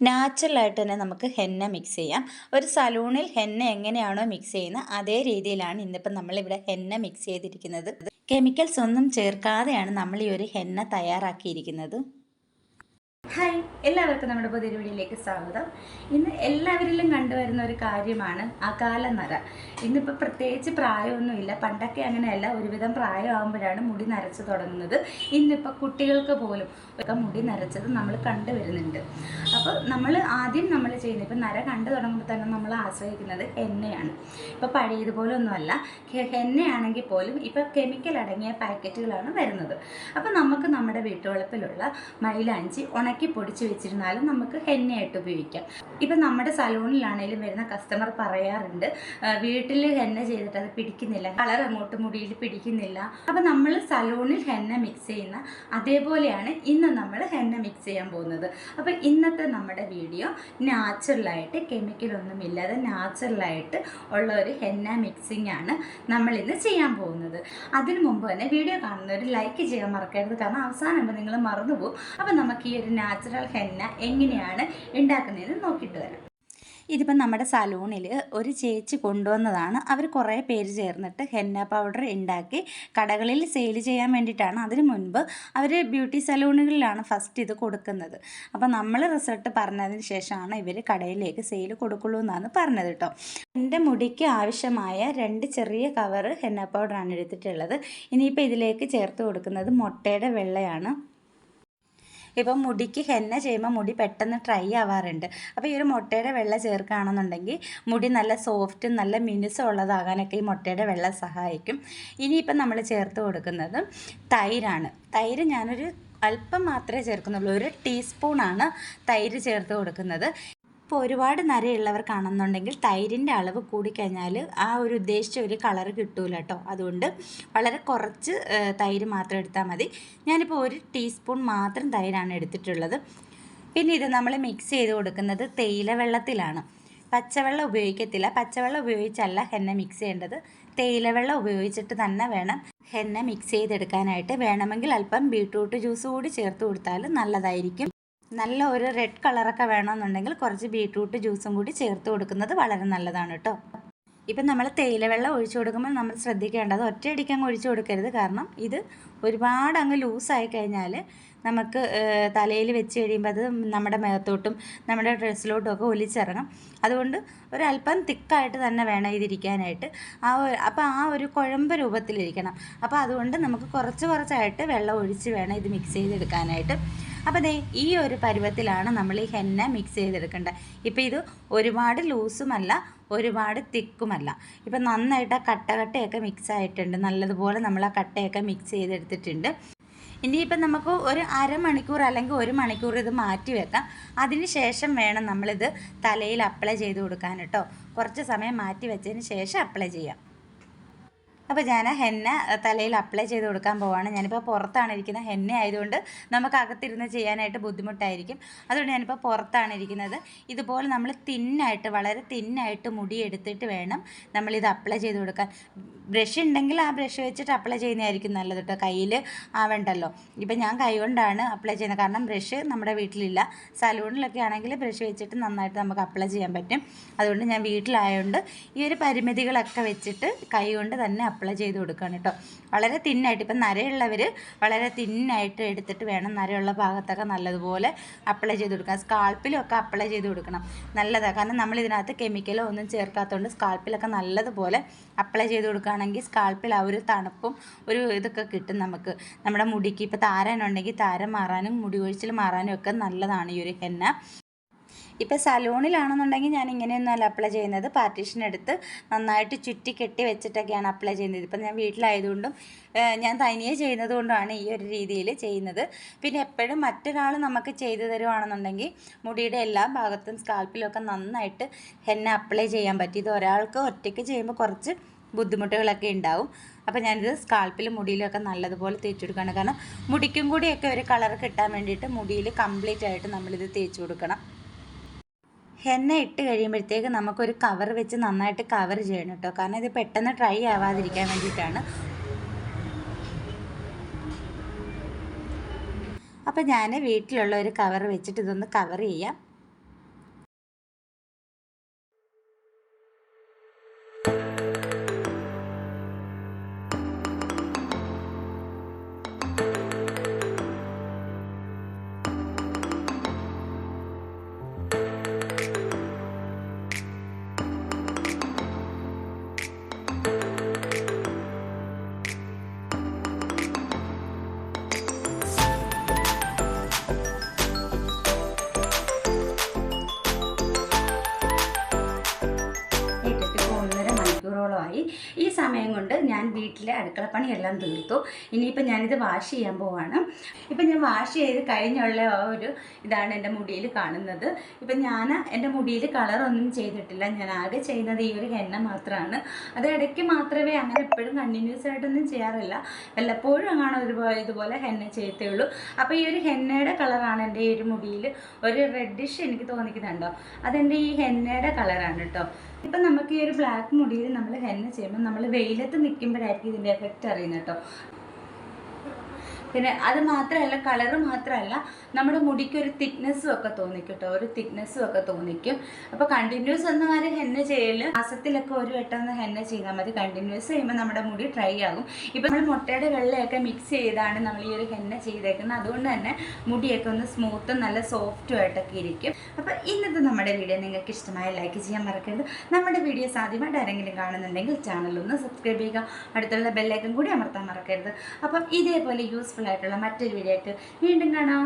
നാച്ചുറലായിട്ട് തന്നെ നമുക്ക് ഹെന്ന മിക്സ് ചെയ്യാം. ഒരു സലൂണിൽ ഹെന്ന എങ്ങനെയാണോ മിക്സ് ചെയ്യുന്നത് അതേ രീതിയിലാണ് ഇന്നിപ്പോൾ നമ്മളിവിടെ ഹെന്ന മിക്സ് ചെയ്തിരിക്കുന്നത്. കെമിക്കൽസ് ഒന്നും ചേർക്കാതെയാണ് നമ്മൾ ഈ ഒരു ഹെന്ന തയ്യാറാക്കിയിരിക്കുന്നത്. ഹായ് എല്ലാവർക്കും നമ്മുടെ പുതിയൊരു വീഡിയോയിലേക്ക് സ്വാഗതം. ഇന്ന് എല്ലാവരിലും കണ്ടുവരുന്ന ഒരു കാര്യമാണ് അകാല നര ഇന്നിപ്പോൾ പ്രത്യേകിച്ച് പ്രായമൊന്നുമില്ല. പണ്ടൊക്കെ അങ്ങനെയല്ല ഒരുവിധം പ്രായമാകുമ്പോഴാണ് മുടി നരച്ച് തുടങ്ങുന്നത്. ഇന്നിപ്പോൾ കുട്ടികൾക്ക് പോലും ഒക്കെ മുടി നരച്ചത് നമ്മൾ കണ്ടുവരുന്നുണ്ട്. അപ്പോൾ നമ്മൾ ആദ്യം നമ്മൾ ചെയ്യുന്നത് ഇപ്പം നര കണ്ടു തുടങ്ങുമ്പോൾ തന്നെ നമ്മൾ ആശ്രയിക്കുന്നത് എണ്ണയാണ്. ഇപ്പോൾ പഴയതുപോലെ ഒന്നുമല്ല എണ്ണയാണെങ്കിൽ പോലും ഇപ്പോൾ കെമിക്കൽ അടങ്ങിയ പാക്കറ്റുകളാണ് വരുന്നത്. അപ്പോൾ നമുക്ക് നമ്മുടെ വീട്ടുവളപ്പിലുള്ള മൈലാഞ്ചി ഉണക്കി പൊടിച്ച് വെച്ചിരുന്നാലും നമുക്ക് ഹെന്നയായിട്ട് ഉപയോഗിക്കാം. ഇപ്പം നമ്മുടെ സലൂണിലാണെങ്കിലും വരുന്ന കസ്റ്റമർ പറയാറുണ്ട് വീട്ടിൽ ഹെന്ന ചെയ്തിട്ട് അത് പിടിക്കുന്നില്ല കളർ അങ്ങോട്ട് മുടിയിൽ പിടിക്കുന്നില്ല. അപ്പം നമ്മൾ സലൂണിൽ ഹെന്ന മിക്സ് ചെയ്യുന്ന അതേപോലെയാണ് ഇന്ന് നമ്മൾ ഹെന്ന മിക്സ് ചെയ്യാൻ പോകുന്നത്. അപ്പം ഇന്നത്തെ നമ്മുടെ വീഡിയോ നാച്ചുറലായിട്ട് കെമിക്കലൊന്നും ഇല്ലാതെ നാച്ചുറലായിട്ട് ഉള്ള ഒരു ഹെന്ന മിക്സിംഗ് ആണ് നമ്മൾ ഇന്ന് ചെയ്യാൻ പോകുന്നത്. അതിനു മുമ്പ് തന്നെ വീഡിയോ കാണുന്നവർ ലൈക്ക് ചെയ്യാൻ മറക്കരുത്. കാരണം അവസാനം നിങ്ങൾ മറന്നുപോകും അപ്പം നമുക്ക് ഈ ഒരു നാച്ചുറൽ ഹെന്ന എങ്ങനെയാണ് ഉണ്ടാക്കുന്നതെന്ന് നോക്കിയിട്ട് വരാം. ഇതിപ്പം നമ്മുടെ സലൂണിൽ ഒരു ചേച്ചി കൊണ്ടുവന്നതാണ്. അവർ കുറേ പേര് ചേർന്നിട്ട് ഹെന്ന പൗഡർ ഉണ്ടാക്കി കടകളിൽ സെയിൽ ചെയ്യാൻ വേണ്ടിയിട്ടാണ്. അതിന് മുൻപ് അവർ ബ്യൂട്ടി സലൂണുകളിലാണ് ഫസ്റ്റ് ഇത് കൊടുക്കുന്നത്. അപ്പം നമ്മൾ റിസൾട്ട് പറഞ്ഞതിന് ശേഷമാണ് ഇവർ കടയിലേക്ക് സെയിൽ കൊടുക്കുള്ളൂ എന്നാണ് പറഞ്ഞത് കേട്ടോ. എന്റെ മുടിക്ക് ആവശ്യമായ രണ്ട് ചെറിയ കവർ ഹെന്ന പൗഡറാണ് എടുത്തിട്ടുള്ളത്. ഇനിയിപ്പോൾ ഇതിലേക്ക് ചേർത്ത് കൊടുക്കുന്നത് മുട്ടയുടെ വെള്ളയാണ്. ഇപ്പം മുടിക്ക് ഹെന്ന ചെയ്യുമ്പോൾ മുടി പെട്ടെന്ന് ഡ്രൈ ആവാറുണ്ട്. അപ്പോൾ ഈ ഒരു മുട്ടയുടെ വെള്ള ചേർക്കുകയാണെന്നുണ്ടെങ്കിൽ മുടി നല്ല സോഫ്റ്റും നല്ല മിനുസം ഉള്ളതാകാനൊക്കെ ഈ മുട്ടയുടെ വെള്ളം സഹായിക്കും. ഇനിയിപ്പം നമ്മൾ ചേർത്ത് കൊടുക്കുന്നത് തൈരാണ്. തൈര് ഞാനൊരു അല്പം മാത്രമേ ചേർക്കുന്നുള്ളൂ. ഒരു ടീസ്പൂണാണ് തൈര് ചേർത്ത് കൊടുക്കുന്നത്. ഇപ്പോൾ ഒരുപാട് നരയുള്ളവർക്കാണെന്നുണ്ടെങ്കിൽ തൈരിന്റെ അളവ് കൂടിക്കഴിഞ്ഞാൽ ആ ഒരു ഉദ്ദേശിച്ച ഒരു കളർ കിട്ടൂല കേട്ടോ അതുകൊണ്ട് വളരെ കുറച്ച് തൈര് മാത്രം എടുത്താൽ മതി. ഞാനിപ്പോൾ ഒരു ടീസ്പൂൺ മാത്രം തൈരാണ് എടുത്തിട്ടുള്ളത്. പിന്നെ ഇത് നമ്മൾ മിക്സ് ചെയ്ത് കൊടുക്കുന്നത് തേയില വെള്ളത്തിലാണ്. പച്ചവെള്ളം ഉപയോഗിക്കത്തില്ല. പച്ചവെള്ളം ഉപയോഗിച്ചല്ല ഹെന്ന മിക്സ് ചെയ്യേണ്ടത്. തേയില വെള്ളം ഉപയോഗിച്ചിട്ട് തന്നെ വേണം ഹെന്ന മിക്സ് ചെയ്തെടുക്കാനായിട്ട്. വേണമെങ്കിൽ അല്പം ബീട്രൂട്ട് ജ്യൂസ് കൂടി ചേർത്ത് കൊടുത്താൽ നല്ലതായിരിക്കും. നല്ല ഒരു റെഡ് കളറൊക്കെ വേണമെന്നുണ്ടെങ്കിൽ കുറച്ച് ബീട്രൂട്ട് ജ്യൂസും കൂടി ചേർത്ത് കൊടുക്കുന്നത് വളരെ നല്ലതാണ് കേട്ടോ ഇപ്പം നമ്മൾ തേയില വെള്ളം ഒഴിച്ചു കൊടുക്കുമ്പോൾ നമ്മൾ ശ്രദ്ധിക്കേണ്ടത് ഒറ്റയടിക്ക് അങ്ങ് ഒഴിച്ചു കൊടുക്കരുത്. കാരണം ഇത് ഒരുപാട് അങ്ങ് ലൂസായി കഴിഞ്ഞാൽ നമുക്ക് തലയിൽ വെച്ച് കഴിയുമ്പോൾ അത് നമ്മുടെ മേത്തോട്ടും നമ്മുടെ ഡ്രസ്സിലോട്ടും ഒക്കെ ഒലിച്ചിറങ്ങും. അതുകൊണ്ട് ഒരല്പം തിക്കായിട്ട് തന്നെ വേണം ഇതിരിക്കാനായിട്ട്. ആ അപ്പോൾ ആ ഒരു കുഴമ്പ് രൂപത്തിലിരിക്കണം. അപ്പോൾ അതുകൊണ്ട് നമുക്ക് കുറച്ച് കുറച്ചായിട്ട് വെള്ളം ഒഴിച്ച് വേണം ഇത് മിക്സ് ചെയ്തെടുക്കാനായിട്ട്. അപ്പോൾ ദേ ഈ ഒരു പരുവത്തിലാണ് നമ്മൾ ഈ ഹെന്ന മിക്സ് ചെയ്തെടുക്കേണ്ടത്. ഇപ്പോൾ ഇത് ഒരുപാട് ലൂസുമല്ല ഒരുപാട് തിക്കുമല്ല. ഇപ്പം നന്നായിട്ട് ആ കട്ടകട്ടയൊക്കെ മിക്സ് ആയിട്ടുണ്ട്. നല്ലതുപോലെ നമ്മൾ ആ കട്ടയൊക്കെ മിക്സ് ചെയ്തെടുത്തിട്ടുണ്ട്. ഇനിയിപ്പം നമുക്ക് ഒരു അരമണിക്കൂർ അല്ലെങ്കിൽ ഒരു മണിക്കൂർ ഇത് മാറ്റി വെക്കാം. അതിന് ശേഷം വേണം നമ്മളിത് തലയിൽ അപ്ലൈ ചെയ്ത് കൊടുക്കാൻ കേട്ടോ. കുറച്ച് സമയം മാറ്റി വെച്ചതിന് ശേഷം അപ്ലൈ ചെയ്യാം. അപ്പോൾ ഞാൻ ഹെന്ന തലയിൽ അപ്ലൈ ചെയ്ത് കൊടുക്കാൻ പോവാണ്. ഞാനിപ്പോൾ പുറത്താണ് ഇരിക്കുന്നത് ഹെന്ന ആയതുകൊണ്ട് നമുക്ക് അകത്തിരുന്ന് ചെയ്യാനായിട്ട് ബുദ്ധിമുട്ടായിരിക്കും. അതുകൊണ്ട് ഞാനിപ്പോൾ പുറത്താണ് ഇരിക്കുന്നത്. ഇതുപോലെ നമ്മൾ തിന്നായിട്ട് വളരെ തിന്നായിട്ട് മുടി എടുത്തിട്ട് വേണം നമ്മളിത് അപ്ലൈ ചെയ്ത് കൊടുക്കാൻ. ബ്രഷ് ഉണ്ടെങ്കിൽ ആ ബ്രഷ് വെച്ചിട്ട് അപ്ലൈ ചെയ്യുന്നതായിരിക്കും നല്ലത് കേട്ടോ കയ്യിൽ ആവേണ്ടല്ലോ. ഇപ്പം ഞാൻ കൈ കൊണ്ടാണ് അപ്ലൈ ചെയ്യുന്നത്. കാരണം ബ്രഷ് നമ്മുടെ വീട്ടിലില്ല. സലൂണിലൊക്കെ ആണെങ്കിൽ ബ്രഷ് വെച്ചിട്ട് നന്നായിട്ട് നമുക്ക് അപ്ലൈ ചെയ്യാൻ പറ്റും. അതുകൊണ്ട് ഞാൻ വീട്ടിലായതുകൊണ്ട് ഈ ഒരു പരിമിതികളൊക്കെ വെച്ചിട്ട് കൈ കൊണ്ട് തന്നെ അപ്ലൈ ചെയ്ത് കൊടുക്കുകയാണ് കേട്ടോ വളരെ തിന്നായിട്ട് ഇപ്പം നരയുള്ളവർ വളരെ തിന്നായിട്ട് എടുത്തിട്ട് വേണം നരയുള്ള ഭാഗത്തൊക്കെ നല്ലതുപോലെ അപ്ലൈ ചെയ്ത് കൊടുക്കുക സ്കാൾപ്പിലും ഒക്കെ അപ്ലൈ ചെയ്ത് കൊടുക്കണം. നല്ലതാണ് കാരണം നമ്മൾ ഇതിനകത്ത് കെമിക്കലോ ഒന്നും ചേർക്കാത്തതുകൊണ്ട് സ്കാൾപ്പിലൊക്കെ നല്ലതുപോലെ അപ്ലൈ ചെയ്ത് കൊടുക്കുകയാണെങ്കിൽ സ്കാൾപ്പിൽ ആ ഒരു തണുപ്പും ഒരു ഇതൊക്കെ കിട്ടും നമുക്ക്. നമ്മുടെ മുടിക്ക് ഇപ്പോൾ താരനുണ്ടെങ്കിൽ താരം മാറാനും മുടി ഒഴിച്ചിൽ മാറാനും ഒക്കെ നല്ലതാണ് ഈ ഒരു ഹെന്ന. ഇപ്പോൾ സലൂണിലാണെന്നുണ്ടെങ്കിൽ ഞാൻ ഇങ്ങനെയൊന്നുമല്ല അപ്ലൈ ചെയ്യുന്നത്. പാർട്ടീഷൻ എടുത്ത് നന്നായിട്ട് ചുറ്റി കെട്ടി വെച്ചിട്ടൊക്കെയാണ് അപ്ലൈ ചെയ്യുന്നത്. ഇപ്പം ഞാൻ വീട്ടിലായതുകൊണ്ടും ഞാൻ തനിയെ ചെയ്യുന്നത് കൊണ്ടാണ് ഈ ഒരു രീതിയിൽ ചെയ്യുന്നത്. പിന്നെ എപ്പോഴും മറ്റൊരാൾ നമുക്ക് ചെയ്തു തരുവാണെന്നുണ്ടെങ്കിൽ മുടിയുടെ എല്ലാ ഭാഗത്തും സ്കാൽപ്പിലൊക്കെ നന്നായിട്ട് ഹെന്ന അപ്ലൈ ചെയ്യാൻ പറ്റി. ഇത് ഒരാൾക്ക് ഒറ്റയ്ക്ക് ചെയ്യുമ്പോൾ കുറച്ച് ബുദ്ധിമുട്ടുകളൊക്കെ ഉണ്ടാവും. അപ്പോൾ ഞാനിത് സ്കാൽപ്പിലും മുടിയിലൊക്കെ നല്ലതുപോലെ തേച്ച് കൊടുക്കണം കാരണം മുടിക്കും കൂടിയൊക്കെ ഒരു കളർ കിട്ടാൻ വേണ്ടിയിട്ട് മുടിയിൽ കംപ്ലീറ്റ് ആയിട്ട് നമ്മളിത് തേച്ച് കൊടുക്കണം. ഹെന്ന ഇട്ട് കഴിയുമ്പോഴത്തേക്ക് നമുക്കൊരു കവർ വെച്ച് നന്നായിട്ട് കവർ ചെയ്യണം കേട്ടോ. കാരണം ഇത് പെട്ടെന്ന് ഡ്രൈ ആവാതിരിക്കാൻ വേണ്ടിയിട്ടാണ്. അപ്പോൾ ഞാൻ വീട്ടിലുള്ള ഒരു കവർ വെച്ചിട്ട് ഇതൊന്ന് കവർ ചെയ്യാം. കൊണ്ട് ഞാൻ വീട്ടിലെ അടുക്കള അടുക്കളപ്പണിയെല്ലാം തീർത്തു. ഇനിയിപ്പോൾ ഞാനിത് വാഷ് ചെയ്യാൻ പോവാണ്. ഇപ്പം ഞാൻ വാഷ് ചെയ്ത് കഴിഞ്ഞുള്ള ഒരു ഇതാണ് എന്റെ മുടിയിൽ കാണുന്നത്. ഇപ്പം ഞാൻ എന്റെ മുടിയിൽ കളറൊന്നും ചെയ്തിട്ടില്ല. ഞാൻ ആകെ ചെയ്യുന്നത് ഈ ഒരു എണ്ണ മാത്രമാണ് അത് ഇടയ്ക്ക് മാത്രമേ അങ്ങനെ എപ്പോഴും കണ്ടിന്യൂസ് ആയിട്ടൊന്നും ചെയ്യാറില്ല. വല്ലപ്പോഴും അങ്ങനെ ഒരുപോലെ ഇതുപോലെ ഹെന്ന ചെയ്യത്തേ ഉള്ളൂ. അപ്പോൾ ഈ ഒരു ഹെന്നയുടെ കളറാണ് എന്റെ ഈ ഒരു മുടിയിൽ ഒരു റെഡിഷ് എനിക്ക് തോന്നിക്കുന്നുണ്ടോ? അതെന്റെ ഈ ഹെന്നയുടെ കളറാണ് കേട്ടോ. ഇപ്പം നമുക്ക് ഈ ഒരു ബ്ലാക്ക് മുടിയിൽ നമ്മൾ ഹെന്ന ചെയ്യുമ്പോൾ നമ്മൾ വെയിലത്ത് നിൽക്കുമ്പോഴായിരിക്കും ഇതിന്റെ എഫക്റ്റ് അറിയുന്നത് കേട്ടോ. പിന്നെ അത് മാത്രമല്ല കളറ് മാത്രമല്ല നമ്മുടെ മുടിക്ക് ഒരു തിക്നെസ്സും ഒക്കെ തോന്നിക്കും ഒരു തിക്നെസ്സും ഒക്കെ തോന്നിക്കും. അപ്പോൾ കണ്ടിന്യൂസ് ഒന്നും ആരും ഹെന്ന ചെയ്യൽ? മാസത്തിലൊക്കെ ഒരു വട്ടം ഒന്ന് ഹെന്ന ചെയ്താൽ മതി. കണ്ടിന്യൂസ് ചെയ്യുമ്പോൾ നമ്മുടെ മുടി ഡ്രൈ ആകും. ഇപ്പൊ നമ്മൾ മുട്ടയുടെ വെള്ളയൊക്കെ മിക്സ് ചെയ്താണ് നമ്മൾ ഈ ഒരു ഹെന്ന ചെയ്തേക്കുന്നത്. അതുകൊണ്ട് തന്നെ മുടിയൊക്കെ ഒന്ന് സ്മൂത്തും നല്ല സോഫ്റ്റും ആയിട്ടൊക്കെ ഇരിക്കും. അപ്പോൾ ഇന്നത്തെ നമ്മുടെ വീഡിയോ നിങ്ങൾക്ക് ഇഷ്ടമായ ലൈക്ക് ചെയ്യാൻ മറക്കരുത്. നമ്മുടെ വീഡിയോസ് ആദ്യമായിട്ട് ആരെങ്കിലും കാണുന്നുണ്ടെങ്കിൽ ചാനൽ ഒന്ന് സബ്സ്ക്രൈബ് ചെയ്യുക. അടുത്തുള്ള ബെല്ലൈക്കൻ കൂടി അമർത്താൻ മറക്കരുത്. അപ്പം ഇതേപോലെ യൂസ്ഫുൾ ആയിട്ടുള്ള മറ്റൊരു വീഡിയോ ആയിട്ട് വീണ്ടും കാണാം.